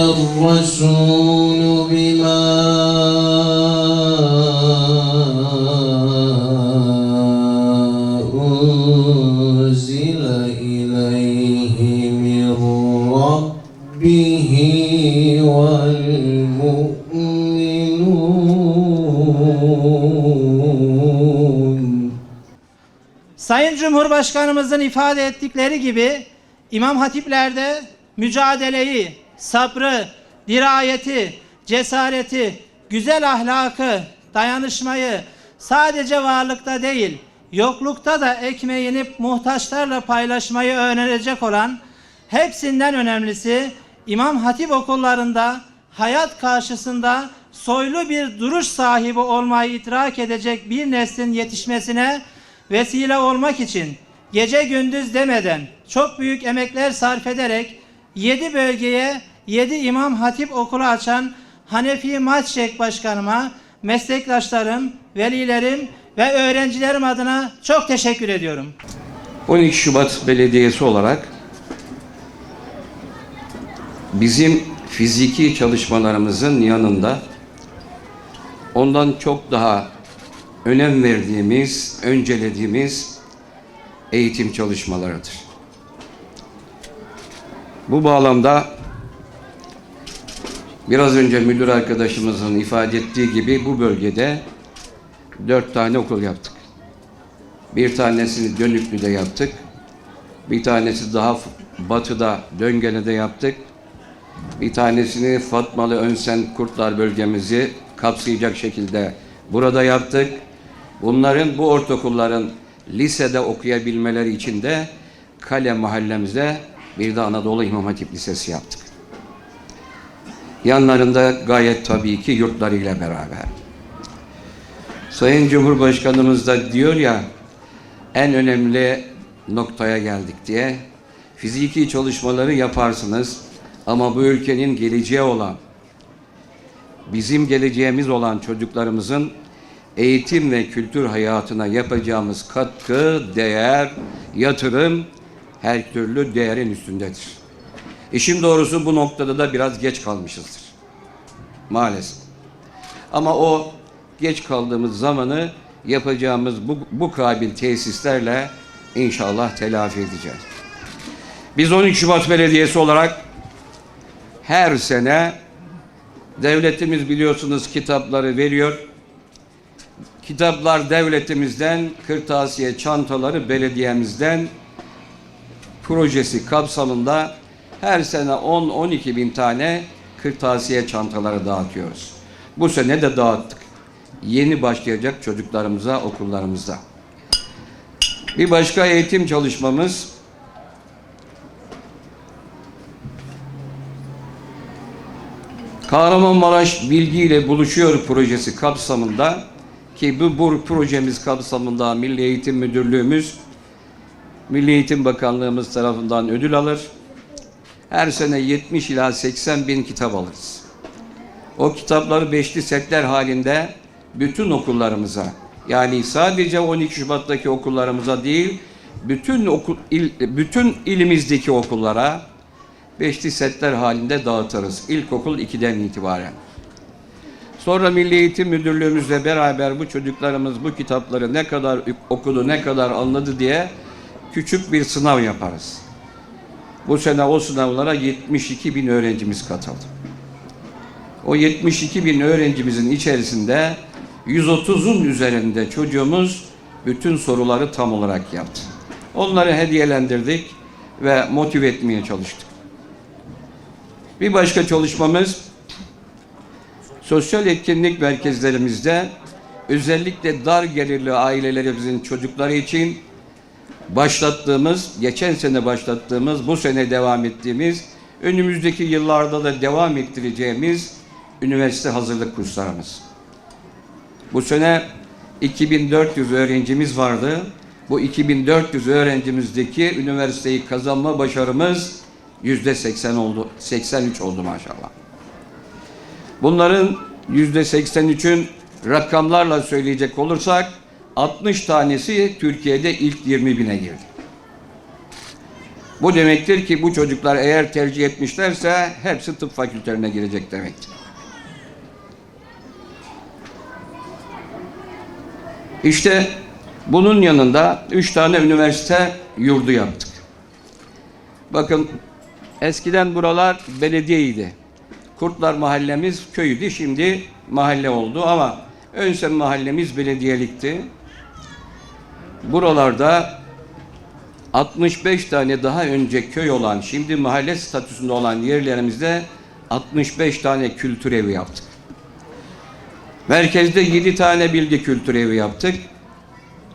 الرسول بما أنزل إليه من ربه والمؤمنون Sayın Cumhurbaşkanımızın ifade ettikleri gibi İmam Hatiplerde mücadeleyi, sabrı, dirayeti, cesareti, güzel ahlakı, dayanışmayı sadece varlıkta değil, yoklukta da ekmeğini muhtaçlarla paylaşmayı öğrenecek olan hepsinden önemlisi İmam Hatip okullarında hayat karşısında soylu bir duruş sahibi olmayı idrak edecek bir neslin yetişmesine vesile olmak için gece gündüz demeden çok büyük emekler sarf ederek 7 bölgeye 7 İmam Hatip okulu açan Hanefi Maçşek Başkanıma, meslektaşlarım, velilerim ve öğrencilerim adına çok teşekkür ediyorum. 12 Şubat Belediyesi olarak bizim fiziki çalışmalarımızın yanında ondan çok daha önem verdiğimiz, öncelediğimiz eğitim çalışmalarıdır. Bu bağlamda biraz önce müdür arkadaşımızın ifade ettiği gibi bu bölgede dört tane okul yaptık. Bir tanesini Dönüklü'de yaptık. Bir tanesi daha batıda Döngele'de yaptık. Bir tanesini Fatmalı Önsen Kurtlar bölgemizi kapsayacak şekilde burada yaptık. Bunların bu ortaokulların lisede okuyabilmeleri için de Kale mahallemizde bir de Anadolu İmam Hatip Lisesi yaptık. Yanlarında gayet tabii ki yurtlarıyla beraber. Sayın Cumhurbaşkanımız da diyor ya en önemli noktaya geldik diye fiziki çalışmaları yaparsınız ama bu ülkenin geleceği olan bizim geleceğimiz olan çocuklarımızın eğitim ve kültür hayatına yapacağımız katkı, değer, yatırım her türlü değerin üstündedir. İşin doğrusu bu noktada da biraz geç kalmışızdır. Maalesef. Ama o geç kaldığımız zamanı yapacağımız bu, bu kabil tesislerle inşallah telafi edeceğiz. Biz 12 Şubat Belediyesi olarak her sene devletimiz biliyorsunuz kitapları veriyor. Kitaplar devletimizden, kırtasiye çantaları belediyemizden projesi kapsamında her sene 10-12 bin tane kırtasiye çantaları dağıtıyoruz. Bu sene de dağıttık. Yeni başlayacak çocuklarımıza, okullarımızda. Bir başka eğitim çalışmamız Kahramanmaraş Bilgi ile Buluşuyor projesi kapsamında ki bu, bu projemiz kapsamında Milli Eğitim Müdürlüğümüz Milli Eğitim Bakanlığımız tarafından ödül alır. Her sene 70 ila 80 bin kitap alırız. O kitapları beşli setler halinde bütün okullarımıza yani sadece 12 Şubat'taki okullarımıza değil bütün okul il, bütün ilimizdeki okullara beşli setler halinde dağıtırız. İlkokul 2'den itibaren. Sonra Milli Eğitim Müdürlüğümüzle beraber bu çocuklarımız bu kitapları ne kadar okudu, ne kadar anladı diye küçük bir sınav yaparız. Bu sene o sınavlara 72 bin öğrencimiz katıldı. O 72 bin öğrencimizin içerisinde 130'un üzerinde çocuğumuz bütün soruları tam olarak yaptı. Onları hediyelendirdik ve motive etmeye çalıştık. Bir başka çalışmamız sosyal etkinlik merkezlerimizde özellikle dar gelirli ailelerimizin çocukları için başlattığımız, geçen sene başlattığımız, bu sene devam ettiğimiz, önümüzdeki yıllarda da devam ettireceğimiz üniversite hazırlık kurslarımız. Bu sene 2400 öğrencimiz vardı. Bu 2400 öğrencimizdeki üniversiteyi kazanma başarımız yüzde 80 oldu, 83 oldu maşallah. Bunların yüzde 83'ün rakamlarla söyleyecek olursak 60 tanesi Türkiye'de ilk 20 bine girdi. Bu demektir ki bu çocuklar eğer tercih etmişlerse hepsi tıp fakültelerine girecek demektir. İşte bunun yanında üç tane üniversite yurdu yaptık. Bakın eskiden buralar belediyeydi. Kurtlar mahallemiz köydü, şimdi mahalle oldu ama önce mahallemiz belediyelikti. Buralarda 65 tane daha önce köy olan, şimdi mahalle statüsünde olan yerlerimizde 65 tane kültür evi yaptık. Merkezde 7 tane bilgi kültür evi yaptık.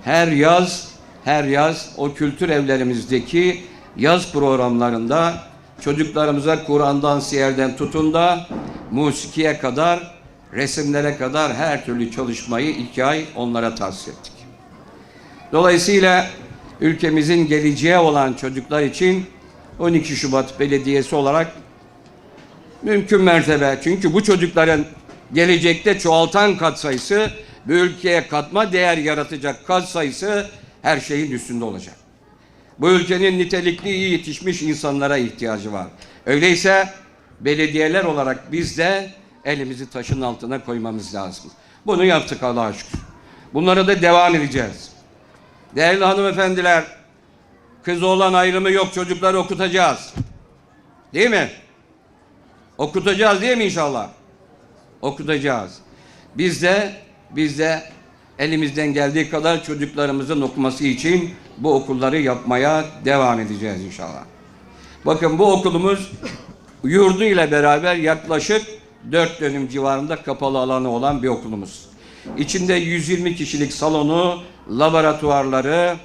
Her yaz, her yaz o kültür evlerimizdeki yaz programlarında çocuklarımıza Kur'an'dan, siyerden tutun da musikiye kadar, resimlere kadar her türlü çalışmayı iki ay onlara tahsis ettik. Dolayısıyla ülkemizin geleceğe olan çocuklar için 12 Şubat Belediyesi olarak mümkün mertebe çünkü bu çocukların gelecekte çoğaltan katsayısı bu ülkeye katma değer yaratacak katsayısı her şeyin üstünde olacak. Bu ülkenin nitelikli iyi yetişmiş insanlara ihtiyacı var. Öyleyse belediyeler olarak biz de elimizi taşın altına koymamız lazım. Bunu yaptık Allah'a şükür. Bunlara da devam edeceğiz. Değerli hanımefendiler, kız oğlan ayrımı yok çocukları okutacağız. Değil mi? Okutacağız değil mi inşallah? Okutacağız. Biz de biz de elimizden geldiği kadar çocuklarımızın okuması için bu okulları yapmaya devam edeceğiz inşallah. Bakın bu okulumuz yurdu ile beraber yaklaşık 4 dönüm civarında kapalı alanı olan bir okulumuz. İçinde 120 kişilik salonu, laboratuvarları,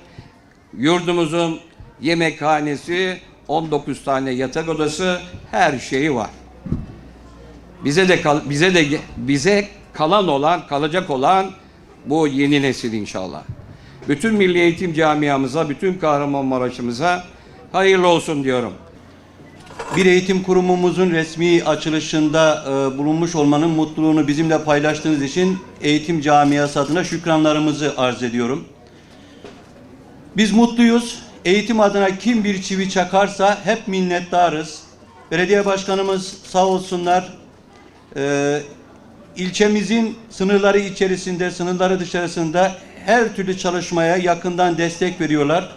yurdumuzun yemekhanesi, 19 tane yatak odası, her şeyi var. Bize de bize de bize kalan olan, kalacak olan bu yeni nesil inşallah. Bütün Milli Eğitim Camiamıza, bütün Kahramanmaraş'ımıza hayırlı olsun diyorum. Bir eğitim kurumumuzun resmi açılışında e, bulunmuş olmanın mutluluğunu bizimle paylaştığınız için eğitim camiası adına şükranlarımızı arz ediyorum. Biz mutluyuz. Eğitim adına kim bir çivi çakarsa hep minnettarız. Belediye başkanımız sağ olsunlar e, ilçemizin sınırları içerisinde, sınırları dışarısında her türlü çalışmaya yakından destek veriyorlar.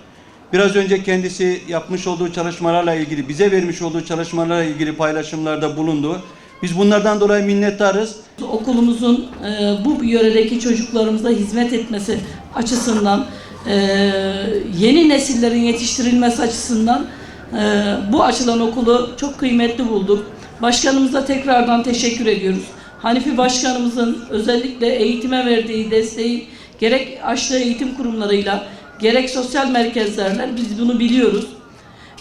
Biraz önce kendisi yapmış olduğu çalışmalarla ilgili, bize vermiş olduğu çalışmalarla ilgili paylaşımlarda bulundu. Biz bunlardan dolayı minnettarız. okulumuzun e, bu yöredeki çocuklarımıza hizmet etmesi açısından e, yeni nesillerin yetiştirilmesi açısından e, bu açılan okulu çok kıymetli bulduk. Başkanımıza tekrardan teşekkür ediyoruz. Hanifi Başkanımızın özellikle eğitime verdiği desteği gerek açtığı eğitim kurumlarıyla gerek sosyal merkezlerle biz bunu biliyoruz.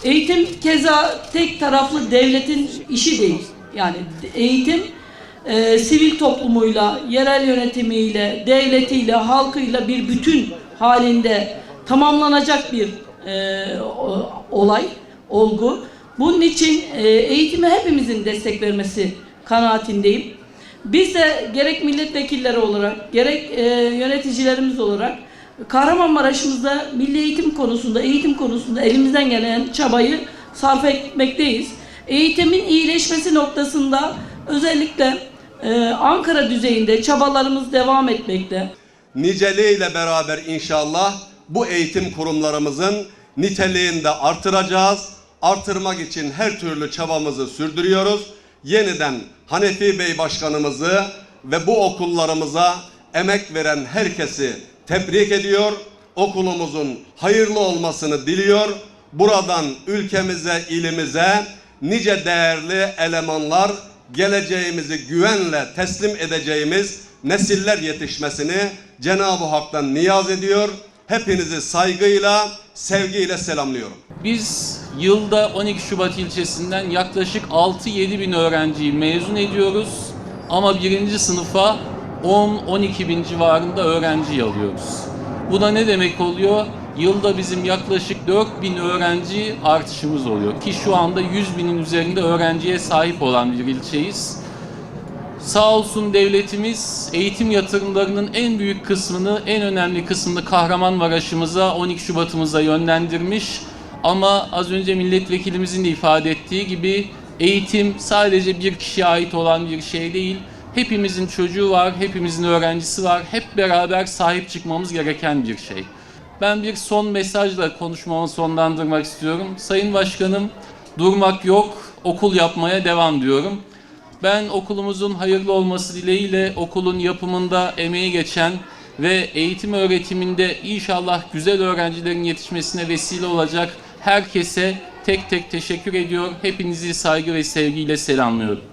Eğitim keza tek taraflı devletin işi değil. Yani eğitim e, sivil toplumuyla, yerel yönetimiyle, devletiyle, halkıyla bir bütün halinde tamamlanacak bir e, olay, olgu. Bunun için e, eğitime hepimizin destek vermesi kanaatindeyim. Biz de gerek milletvekilleri olarak, gerek e, yöneticilerimiz olarak Kahramanmaraş'ımızda milli eğitim konusunda, eğitim konusunda elimizden gelen çabayı sarf etmekteyiz. Eğitimin iyileşmesi noktasında özellikle e, Ankara düzeyinde çabalarımız devam etmekte. niceliğiyle beraber inşallah bu eğitim kurumlarımızın niteliğini de artıracağız. Artırmak için her türlü çabamızı sürdürüyoruz. Yeniden Hanefi Bey Başkanımızı ve bu okullarımıza emek veren herkesi tebrik ediyor. Okulumuzun hayırlı olmasını diliyor. Buradan ülkemize, ilimize nice değerli elemanlar geleceğimizi güvenle teslim edeceğimiz nesiller yetişmesini Cenab-ı Hak'tan niyaz ediyor. Hepinizi saygıyla, sevgiyle selamlıyorum. Biz yılda 12 Şubat ilçesinden yaklaşık 6-7 bin öğrenciyi mezun ediyoruz. Ama birinci sınıfa 10-12 bin civarında öğrenci alıyoruz. Bu da ne demek oluyor? Yılda bizim yaklaşık 4 bin öğrenci artışımız oluyor. Ki şu anda 100 binin üzerinde öğrenciye sahip olan bir ilçeyiz. Sağ olsun devletimiz eğitim yatırımlarının en büyük kısmını, en önemli kısmını Kahramanmaraş'ımıza, 12 Şubat'ımıza yönlendirmiş. Ama az önce milletvekilimizin de ifade ettiği gibi eğitim sadece bir kişiye ait olan bir şey değil. Hepimizin çocuğu var, hepimizin öğrencisi var. Hep beraber sahip çıkmamız gereken bir şey. Ben bir son mesajla konuşmamı sonlandırmak istiyorum. Sayın Başkanım, durmak yok, okul yapmaya devam diyorum. Ben okulumuzun hayırlı olması dileğiyle okulun yapımında emeği geçen ve eğitim öğretiminde inşallah güzel öğrencilerin yetişmesine vesile olacak herkese tek tek teşekkür ediyor. Hepinizi saygı ve sevgiyle selamlıyorum.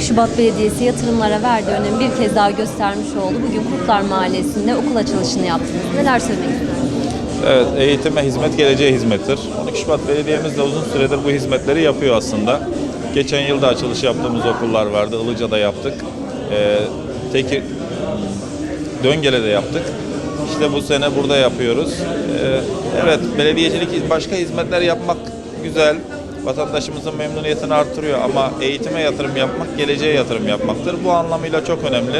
Şubat Belediyesi yatırımlara verdiği önemi bir kez daha göstermiş oldu. Bugün Kurtlar Mahallesi'nde okul açılışını yaptınız. Neler söylemek? Evet, eğitime hizmet geleceğe hizmettir. 12 Şubat Belediye'miz de uzun süredir bu hizmetleri yapıyor aslında. Geçen yılda açılış yaptığımız okullar vardı. Ilıca'da yaptık. Ee, Tekir, Döngele'de yaptık. İşte bu sene burada yapıyoruz. Ee, evet, belediyecilik başka hizmetler yapmak güzel. Vatandaşımızın memnuniyetini artırıyor ama eğitime yatırım yapmak, geleceğe yatırım yapmaktır. Bu anlamıyla çok önemli.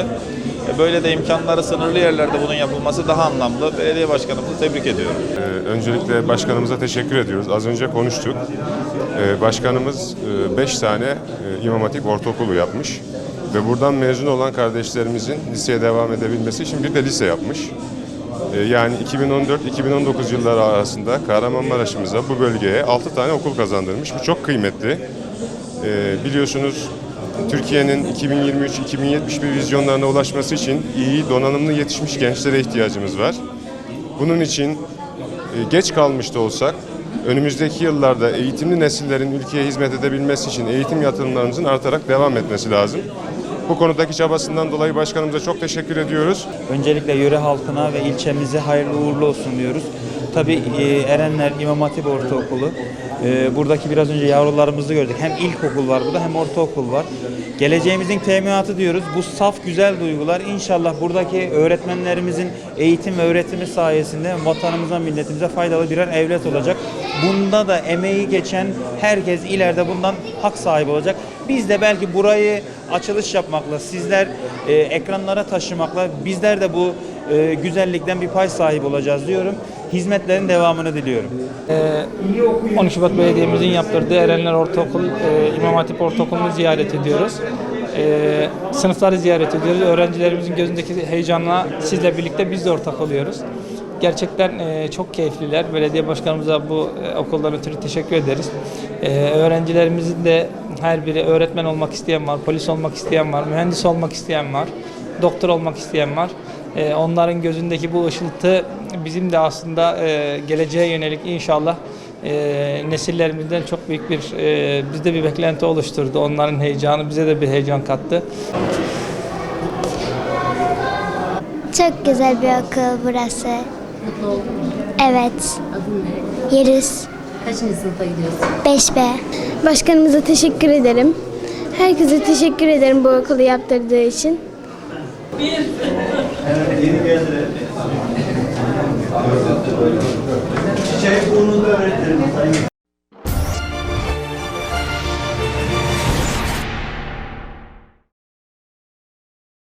E, Böyle de imkanları sınırlı yerlerde bunun yapılması daha anlamlı. Belediye başkanımızı tebrik ediyorum. Ee, Öncelikle başkanımıza teşekkür ediyoruz. Az önce konuştuk. Ee, Başkanımız 5 tane e, İmam Hatip Ortaokulu yapmış. Ve buradan mezun olan kardeşlerimizin liseye devam edebilmesi için bir de lise yapmış. Ee, Yani 2014-2019 yılları arasında Kahramanmaraş'ımıza bu bölgeye 6 tane okul kazandırmış. Bu çok kıymetli. Ee, Biliyorsunuz Türkiye'nin 2023-2071 vizyonlarına ulaşması için iyi donanımlı yetişmiş gençlere ihtiyacımız var. Bunun için e, geç kalmış da olsak önümüzdeki yıllarda eğitimli nesillerin ülkeye hizmet edebilmesi için eğitim yatırımlarımızın artarak devam etmesi lazım. Bu konudaki çabasından dolayı başkanımıza çok teşekkür ediyoruz. Öncelikle yöre halkına ve ilçemize hayırlı uğurlu olsun diyoruz. Tabii e, Erenler İmam Hatip Ortaokulu. E, buradaki biraz önce yavrularımızı gördük. Hem ilkokul var burada hem ortaokul var. Geleceğimizin teminatı diyoruz. Bu saf güzel duygular inşallah buradaki öğretmenlerimizin eğitim ve öğretimi sayesinde vatanımıza, milletimize faydalı birer evlet olacak. Bunda da emeği geçen herkes ileride bundan hak sahibi olacak. Biz de belki burayı açılış yapmakla, sizler e, ekranlara taşımakla bizler de bu e, güzellikten bir pay sahibi olacağız diyorum. Hizmetlerin devamını diliyorum. 12 Şubat Belediye'mizin yaptırdığı Erenler Ortaokul, e, İmam Hatip Ortaokulu'nu ziyaret ediyoruz. E, sınıfları ziyaret ediyoruz. Öğrencilerimizin gözündeki heyecanla sizle birlikte biz de ortak oluyoruz. Gerçekten e, çok keyifliler. Belediye başkanımıza bu e, okuldan ötürü teşekkür ederiz. E, öğrencilerimizin de her biri öğretmen olmak isteyen var, polis olmak isteyen var, mühendis olmak isteyen var, doktor olmak isteyen var. Onların gözündeki bu ışıltı bizim de aslında e, geleceğe yönelik inşallah e, nesillerimizden çok büyük bir e, bizde bir beklenti oluşturdu. Onların heyecanı bize de bir heyecan kattı. Çok güzel bir okul burası. Mutlu oldun mu? Evet. Adın ne? Yeriz. Kaçıncı sınıfa gidiyorsun? 5B. Başkanımıza teşekkür ederim. Herkese teşekkür ederim bu okulu yaptırdığı için. Şey bunu da öğretirim.